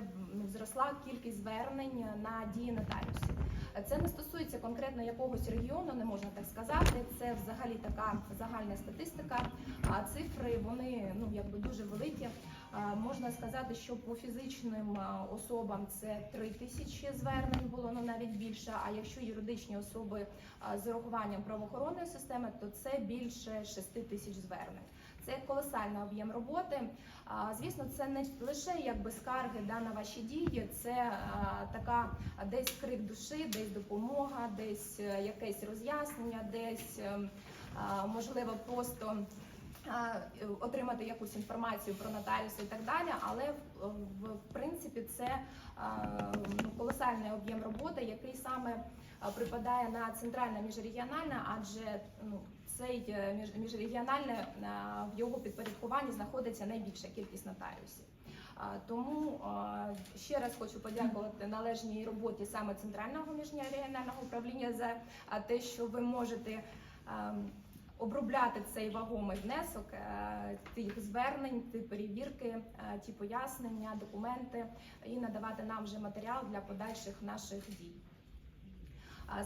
дуже зросла кількість звернень на дії нотаріусів. Це не стосується конкретно якогось регіону, не можна так сказати. Це взагалі така загальна статистика. А цифри вони ну якби дуже великі. Можна сказати, що по фізичним особам це 3 тисячі звернень було, ну навіть більше. А якщо юридичні особи з урахуванням правоохоронної системи, то це більше 6 тисяч звернень. Це колосальний об'єм роботи. Звісно, це не лише якби скарги да, на ваші дії, це така десь крик душі, десь допомога, десь е, якесь роз'яснення, десь ем, можливо просто отримати якусь інформацію про нотаріуси і так далі. Але в, в, принципі це ну, колосальний об'єм роботи, який саме припадає на центральне міжрегіональне, адже ну, цей е, між- міжрегіональне в його підпорядкуванні знаходиться найбільша кількість нотаріусів. Тому ще раз хочу подякувати належній роботі саме центрального міжрегіонального управління за те, що ви можете а, обробляти цей вагомий внесок е, тих звернень, ті перевірки, е, ті пояснення, документи і надавати нам вже матеріал для подальших наших дій.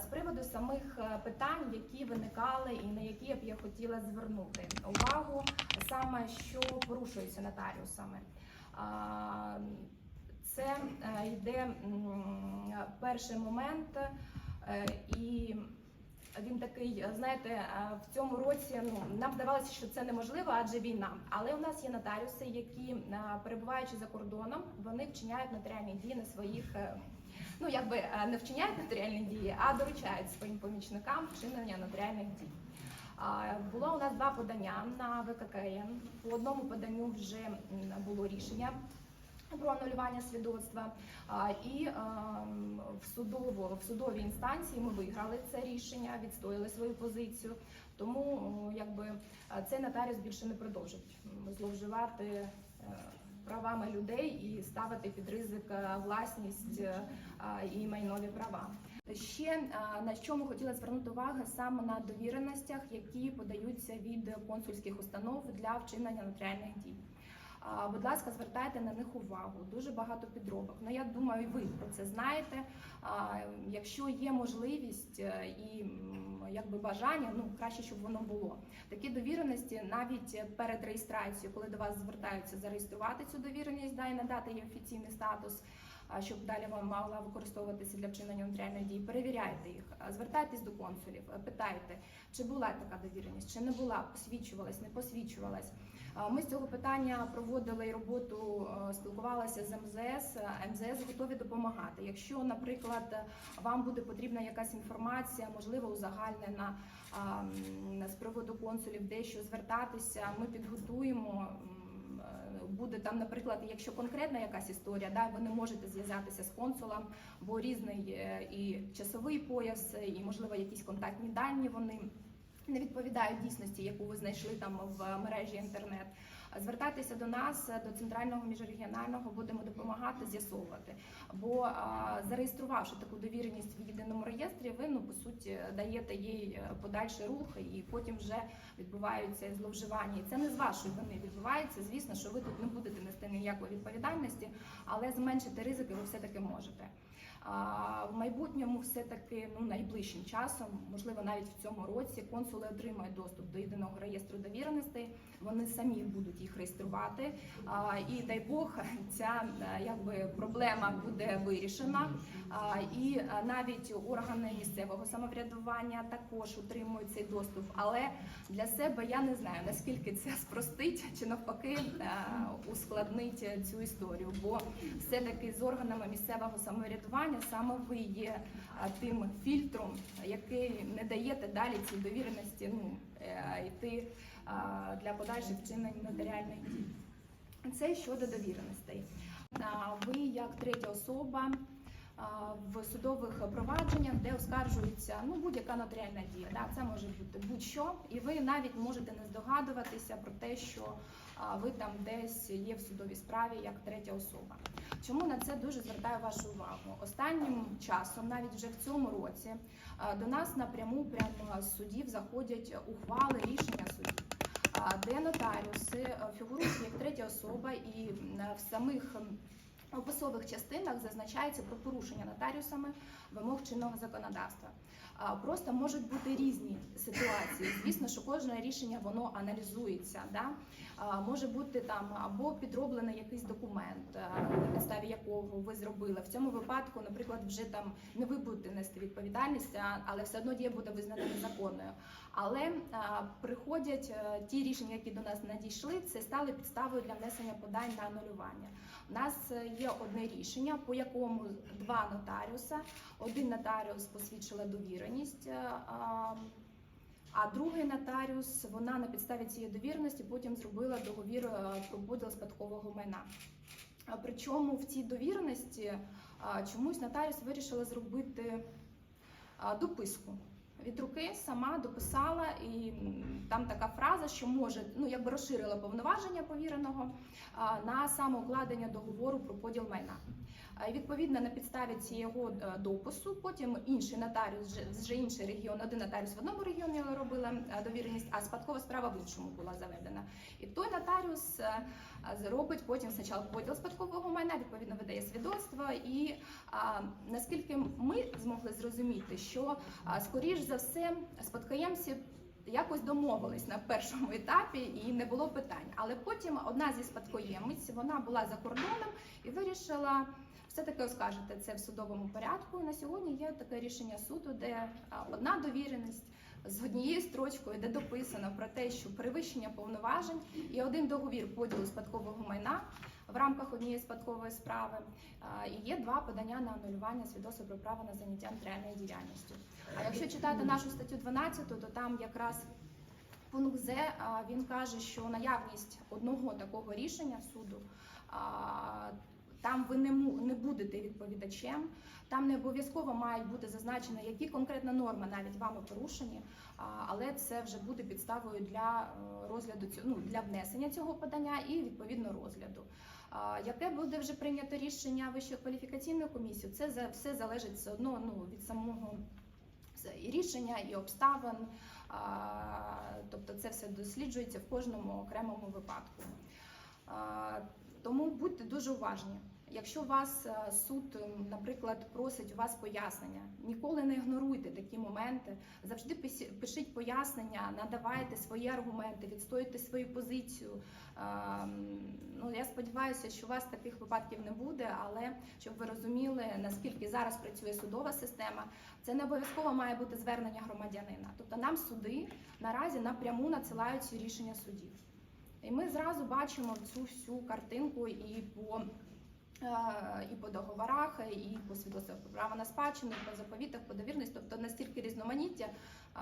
З приводу самих е, питань, які виникали і на які б я хотіла звернути увагу, саме що порушується нотаріусами. Це йде перший момент, і він такий, е, знаєте, е, в цьому році ну нам здавалося, що це неможливо, адже війна. Але у нас є нотаріуси, які е, перебуваючи за кордоном, вони вчиняють нотаріальні дії на своїх. Ну, якби не вчиняють нотаріальні дії, а доручають своїм помічникам вчинення нотаріальних дій. Було у нас два подання на ВККН. По одному поданню вже було рішення про анулювання свідоцтва. І ем, в судово в судовій інстанції ми виграли це рішення, відстояли свою позицію. Тому якби е, цей нотаріус більше не продовжить зловживати е, правами людей і ставити під ризик е, власність і майнові права. Ще на що ми хотіли звернути увагу саме на довіреностях, які подаються від консульських установ для вчинення нотаріальних дій. Будь ласка, звертайте на них увагу. Дуже багато підробок. Ну я думаю, ви про це знаєте. Якщо є можливість е, і якби бажання, ну краще, щоб воно було. Такі довіреності навіть перед реєстрацією, коли до вас звертаються зареєструвати цю довіреність, да, і надати їй офіційний статус. Щоб далі вам могла використовуватися для вчинення нотаріальної дії, перевіряйте їх, звертайтесь до консулів, питайте, чи була така довіреність, чи не була, посвідчувалась, не посвідчувалась. Ми з цього питання проводили роботу, е, спілкувалися з МЗС. МЗС готові допомагати. Якщо, наприклад, вам буде потрібна якась інформація, можливо, узагальнена з приводу консулів, дещо звертатися, ми підготуємо. е, Буде там, наприклад, якщо конкретна якась історія, да, ви не можете зв'язатися з консулом, бо різний е, і часовий пояс, і можливо якісь контактні дані вони не відповідають дійсності, яку ви знайшли там в мережі інтернет. Звертайтеся до нас, до центрального міжрегіонального, будемо допомагати з'ясовувати. Бо зареєструвавши таку довіреність в єдиному реєстрі, ви ну по суті даєте їй е, подальший рух, і потім вже відбуваються зловживання. І це не з вашої вини відбувається. Звісно, що ви тут не будете нести ніякої відповідальності, але зменшити ризики ви все таки можете. В майбутньому, все таки ну найближчим часом, можливо, навіть в цьому році, консули отримають доступ до єдиного реєстру довіреностей. Вони самі будуть їх реєструвати. І дай Бог, ця е, якби проблема буде вирішена. І е, навіть органи місцевого самоврядування також отримують цей доступ. Але для себе я не знаю наскільки це спростить чи навпаки е, ускладнить цю історію. Бо все таки з органами місцевого самоврядування саме ви є тим фільтром, який не даєте далі цій довіреності ну, е, йти для подальших вчинень нотаріальних дій. Це щодо довіреностей. Ви як третя особа. В судових провадженнях, де оскаржується ну будь-яка нотаріальна дія, да, це може бути будь-що, і ви навіть можете не здогадуватися про те, що ви там десь є в судовій справі як третя особа. Чому на це дуже звертаю вашу увагу? Останнім часом, навіть вже в цьому році, до нас напряму прямо з судів заходять ухвали рішення судів, де нотаріуси а, фігурують як третя особа, і в самих посових частинах зазначається про порушення нотаріусами вимог чинного законодавства. Просто можуть бути різні ситуації. Звісно, що кожне рішення воно аналізується. Да? Може бути там або підроблений якийсь документ, на підставі якого ви зробили. В цьому випадку, наприклад, вже там не ви будете нести відповідальність, але все одно дія буде визнана незаконною. Але приходять е, ті рішення, які до нас надійшли, це стали підставою для внесення подань на анулювання. У нас е, є одне рішення, по якому два нотаріуса, один нотаріус посвідчила довіреність. е, а, другий нотаріус вона на підставі цієї довіреності потім зробила договір е, про поділ спадкового майна. Причому в цій довіреності чомусь нотаріус вирішила зробити дописку. Від руки сама дописала, і там така фраза, що може ну якби розширила повноваження повіреного на самоукладення договору про поділ майна. Відповідно, на підставі цього е, допису, потім інший нотаріус, вже, інший регіон, один нотаріус в одному регіоні робила е, довіреність, а спадкова справа в іншому була заведена. І той нотаріус зробить потім спочатку поділ спадкового майна, відповідно видає свідоцтво. І а, наскільки ми змогли зрозуміти, що а, скоріш за все спадкоємці якось домовились на першому етапі і не було питань. Але потім одна зі спадкоємець вона була за кордоном і вирішила. Все таки оскаржити це в судовому порядку. На сьогодні є таке рішення суду, де одна довіреність з однією строчкою, де дописано про те, що перевищення повноважень і один договір поділу спадкового майна в рамках однієї спадкової справи. І є два подання на анулювання свідоцтва про право на заняття нотаріальною діяльністю. А якщо читати нашу статтю 12, то там якраз пункт З він каже, що наявність одного такого рішення суду. Там ви не не будете відповідачем, там не обов'язково мають бути зазначено, які конкретно норми навіть вами порушені, але це вже буде підставою для е, розгляду ну, для внесення цього подання і відповідно розгляду. Яке буде вже прийнято рішення Вищої кваліфікаційної комісії? Це все залежить все одно ну, від самого і рішення, і обставин. Тобто це все досліджується в кожному окремому випадку. Тому будьте дуже уважні. Якщо вас е, суд, наприклад, просить у вас пояснення, ніколи не ігноруйте такі моменти. Завжди пишіть пояснення, надавайте свої аргументи, відстоюйте свою позицію. Ну я сподіваюся, що у вас таких випадків не буде, але щоб ви розуміли, наскільки зараз працює судова система, це не обов'язково має бути звернення громадянина. Тобто нам суди наразі напряму надсилають рішення судів. І ми зразу бачимо цю всю картинку і по, і по договорах, і по свідоцтвах про право на спадщину, і по заповітах, по довірність, тобто настільки різноманіття,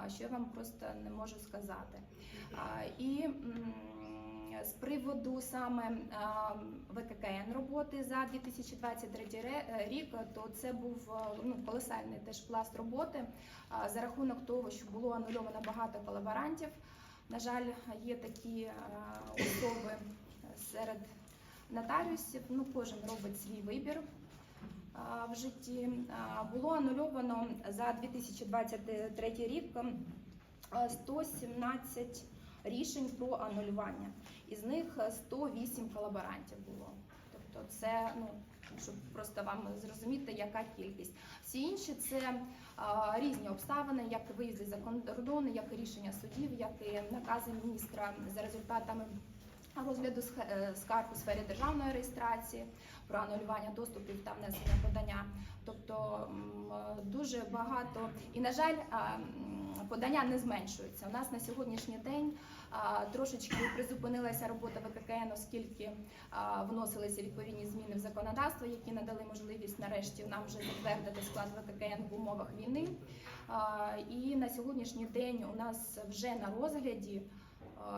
що я вам просто не можу сказати. І з приводу саме ВККН роботи за 2023 ре- рік, то це був е, ну, колосальний теж пласт роботи за рахунок того, що було анульовано багато колаборантів. На жаль, є такі е, особи серед нотаріусів. Ну, кожен робить свій вибір в житті. Було анульовано за 2023 рік е, 117 рішень про анулювання. Із них 108 колаборантів було. Тобто, це ну щоб просто вам зрозуміти, яка кількість. Всі інші це а, різні обставини, як виїзди за кордони, як і рішення судів, як і накази міністра за результатами розгляду е, скарг у сфері державної реєстрації про анулювання доступів та внесення подання. Тобто е, дуже багато і на жаль, подання не зменшуються. У нас на сьогоднішній день трошечки призупинилася робота ВККН, оскільки вносилися відповідні зміни в законодавство, які надали можливість нарешті нам вже затвердити склад ВККН в умовах війни. І на сьогоднішній день у нас вже на розгляді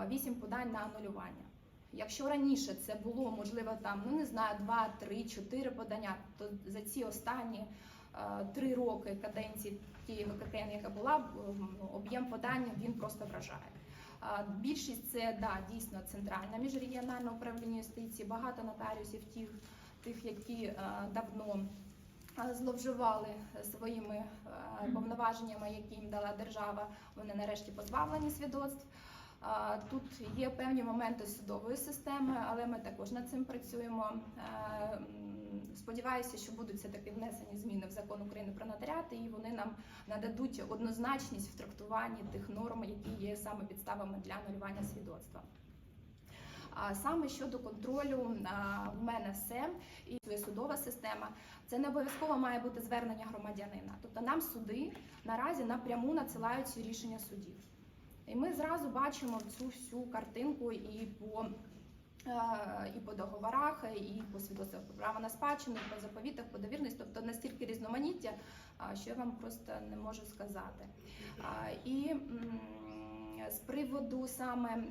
вісім подань на анулювання. Якщо раніше це було можливо там, ну не знаю, два, три, чотири подання, то за ці останні е, три роки каденції тієї ВККН, яка була, об'єм подань він просто вражає. Більшість це да, дійсно центральне міжрегіональне управління юстиції, багато нотаріусів, тих, тих які е, давно е, зловживали своїми повноваженнями, які їм дала держава. Вони нарешті позбавлені свідоцтв. Тут є певні моменти судової системи, але ми також над цим працюємо. Е, Сподіваюся, що будуть все таки внесені зміни в закон України про нотаріати, і вони нам нададуть однозначність в трактуванні тих норм, які є саме підставами для анулювання свідоцтва. А саме щодо контролю в мене все і судова система. Це не обов'язково має бути звернення громадянина. Тобто нам суди наразі напряму надсилають рішення судів. І ми зразу бачимо цю всю картинку і по. е, І по договорах, і по свідоцтвах про право на спадщину, по заповітах, по довірність, тобто настільки різноманіття, що я вам просто не можу сказати. І з приводу саме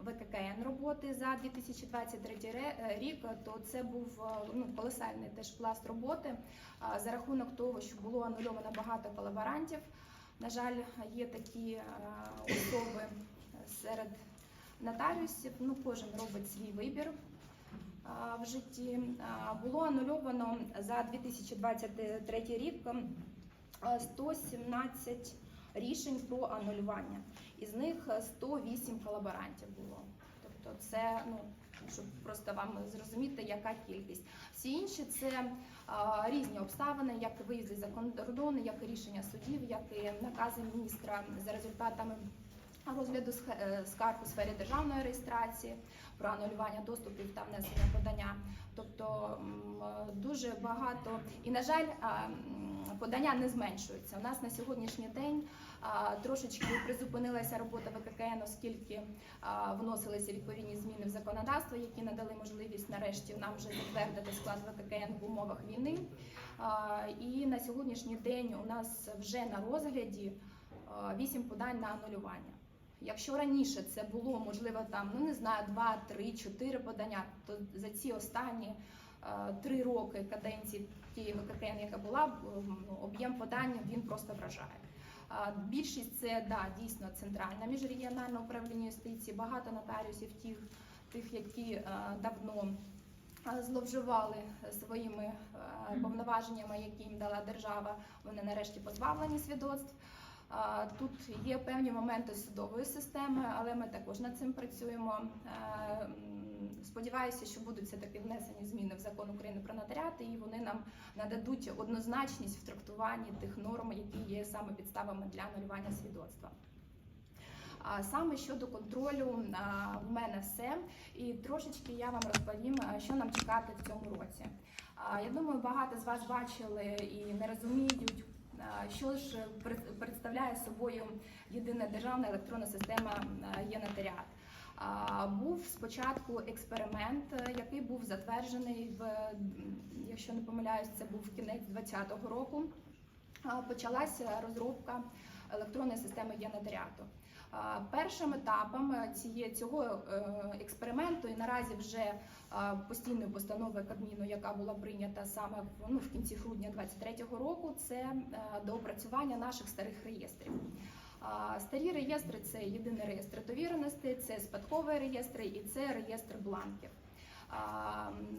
ВККН роботи за 2023 ре- рік, то це був ну, колосальний теж пласт роботи за рахунок того, що було анульовано багато колаборантів. На жаль, є такі особи серед нотаріусів. Ну, кожен робить свій вибір в житті. Було анульовано за 2023 рік а, 117 рішень про анулювання. Із них 108 колаборантів було. Тобто, це ну щоб просто вам зрозуміти, яка кількість. Всі інші це а, різні обставини, як виїзди за кордон, як рішення судів, як і накази міністра за результатами розгляду е, скарг у сфері державної реєстрації про анулювання доступів та внесення подання. Тобто дуже багато і на жаль, подання не зменшуються. У нас на сьогоднішній день трошечки призупинилася робота ВККН, оскільки вносилися відповідні зміни в законодавство, які надали можливість нарешті нам вже затвердити склад ВККН в умовах війни. І на сьогоднішній день у нас вже на розгляді вісім подань на анулювання. Якщо раніше це було можливо там, ну не знаю, два, три, чотири подання, то за ці останні три роки каденції тієї ВККН, яка була, б, ну, об'єм подань він просто вражає. Більшість це да, дійсно центральне міжрегіональне управління юстиції, багато нотаріусів, тих, тих які е, давно е, зловживали своїми е, повноваженнями, які їм дала держава. Вони нарешті позбавлені свідоцтв. Тут є певні моменти судової системи, але ми також над цим працюємо. Е, Сподіваюся, що будуть все таки внесені зміни в закон України про нотаріати, і вони нам нададуть однозначність в трактуванні тих норм, які є саме підставами для анулювання свідоцтва. Саме щодо контролю в мене все. І трошечки я вам розповім, що нам чекати в цьому році. Я думаю, багато з вас бачили і не розуміють, що ж пред- представляє собою єдина державна електронна система а, є нотаріат. А, Був спочатку експеримент, е, який був затверджений в, якщо не помиляюсь, це був кінець 2020 року. Почалася розробка електронної системи є нотаріату. А, Першим етапом е, цього е, експерименту і наразі вже е, постійної постанови Кабміну, яка була прийнята саме ну, в кінці грудня 2023 року, це доопрацювання наших старих реєстрів. Старі реєстри це єдиний реєстр довіреності, це спадкові реєстри і це реєстр бланків.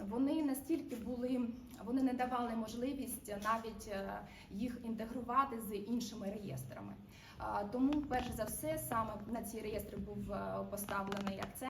Вони настільки були, вони не давали можливість навіть е, їх інтегрувати з іншими реєстрами. Тому, перш за все, саме на ці реєстри був е, поставлений акцент.